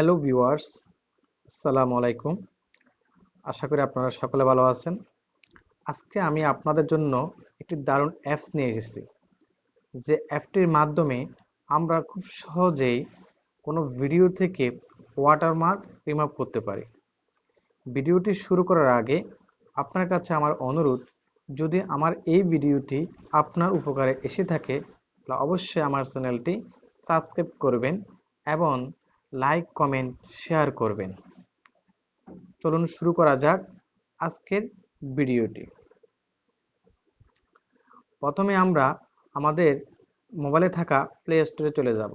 Hello viewers, আসসালামু আলাইকুম। আশা করি আপনারা সকলে ভালো আছেন। আজকে আমি আপনাদের জন্য একটি দারুণ অ্যাপস নিয়ে এসেছি, যে অ্যাপটির মাধ্যমে আমরা খুব সহজেই কোনো ভিডিও থেকে ওয়াটারমার্ক রিমুভ করতে পারি। ভিডিওটি শুরু করার আগে আপনার কাছে আমার অনুরোধ, যদি আমার এই ভিডিওটি আপনার উপকারে এসে থাকে, তাহলে অবশ্যই আমার চ্যানেলটি সাবস্ক্রাইব করবেন এবং লাইক কমেন্ট শেয়ার করবেন। চলুন শুরু করা যাক আজকের ভিডিওটি। প্রথমে আমরা আমাদের মোবাইলে থাকা প্লে স্টোরে চলে যাব।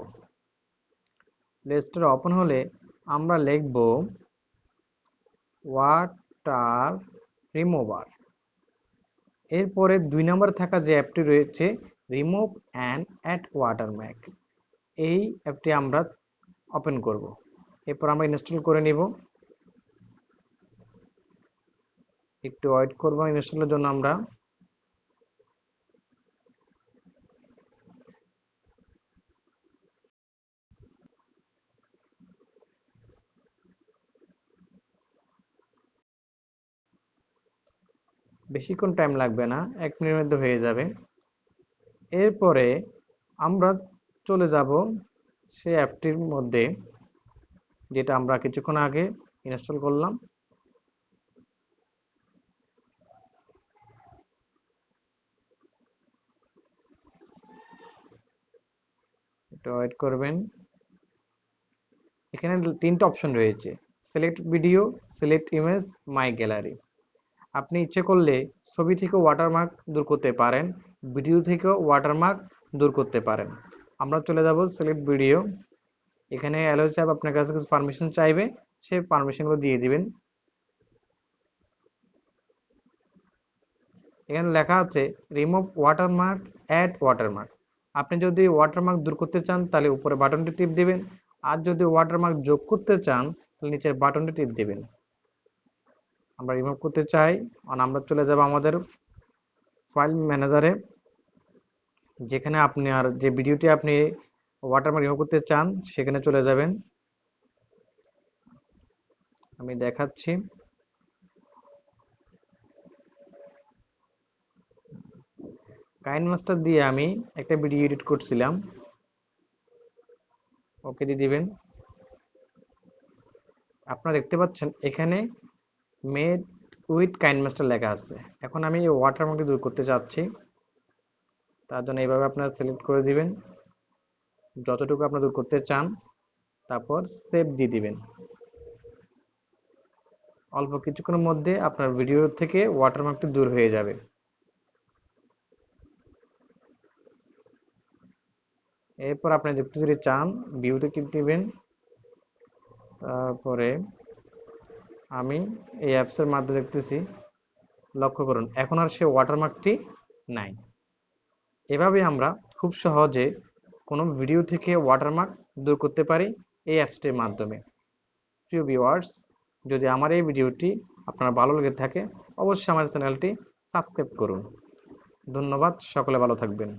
প্লে স্টোরে ওপেন হলে আমরা লিখব ওয়াটার রিমুভার এরপরে দুই নম্বরে থাকা যে অ্যাপটি রয়েছে রিমুভ অ্যান্ড অ্যাট ওয়াটারম্যাক এই অ্যাপটি আমরা ওপেন করব। এরপর আমরা ইনস্টল করে নিব। একটু ওয়েট করব ইনস্টলের জন্য আমরা। বেশিক্ষণ টাইম লাগবে না, এক মিনিটের মধ্যে হয়ে যাবে। এরপরে আমরা চলে যাব সেই অ্যাপটির মধ্যে যেটা আমরা কিছুক্ষণ আগে ইনস্টল করলাম। একটু ওয়েট করবেন। এখানে তিনটা অপশন রয়েছে। Select video select image my gallery আপনি ইচ্ছে করলে ছবি থেকে ওয়াটারমার্ক দূর করতে পারেন ভিডিও থেকেও ওয়াটারমার্ক দূর করতে পারেন। আমরা চলে যাব সিলেক্ট ভিডিও এখানে অ্যালো চাপ আপনার কাছে কিছু পারমিশন চাইবে সেই পারমিশনগুলো দিয়ে দিবেন। এখানে লেখা আছে রিমুভ ওয়াটারমার্ক অ্যাড ওয়াটারমার্ক আপনি যদি ওয়াটারমার্ক দূর করতে চান, তাহলে উপরে বাটনটি টিপ দিবেন। আর যদি ওয়াটারমার্ক যোগ করতে চান, তাহলে নিচের বাটনটি টিপ দিবেন। আমরা রিমুভ করতে চাই আমরা চলে যাব আমাদের ফাইল ম্যানেজারে যেখানে আপনি আর যে ভিডিওটি আপনি ওয়াটারমার্ক রিমুভ করতে চান, সেখানে চলে যাবেন। আমি দেখাচ্ছি। কাইন মাস্টার দিয়ে আমি একটা ভিডিও এডিট করছিলাম। ওকে দিয়ে দিবেন। আপনারা দেখতে পাচ্ছেন, এখানে মেড উইথ কাইন মাস্টার লেখা আছে। এখন আমি এই ওয়াটারমার্কটি দূর করতে চাচ্ছি। তার জন্য এইভাবে আপনারা সিলেক্ট করে দিবেন। যতটুকু আপনারা দূর করতে চান, তারপর সেভ দিয়ে দিবেন। অল্প কিছুক্ষণের মধ্যে আপনার ভিডিও থেকে ওয়াটারমার্কটি দূর হয়ে যাবে। এরপর আপনি দেখতে যদি চান ভিউতে ক্লিক দিবেন। তারপরে আমি এই অ্যাপসের মাধ্যমে দেখতেছি। লক্ষ্য করুন, এখন আর সে ওয়াটারমার্কটি নাই। এভাবে আমরা খুব সহজে কোনো ভিডিও থেকে ওয়াটারমার্ক দূর করতে পারি এই অ্যাপসটির মাধ্যমে। প্রিয় ভিওয়ার্স যদি আমার এই ভিডিওটি আপনার ভালো লেগে থাকে, অবশ্যই আমার চ্যানেলটি সাবস্ক্রাইব করুন। ধন্যবাদ, সকলে ভালো থাকবেন।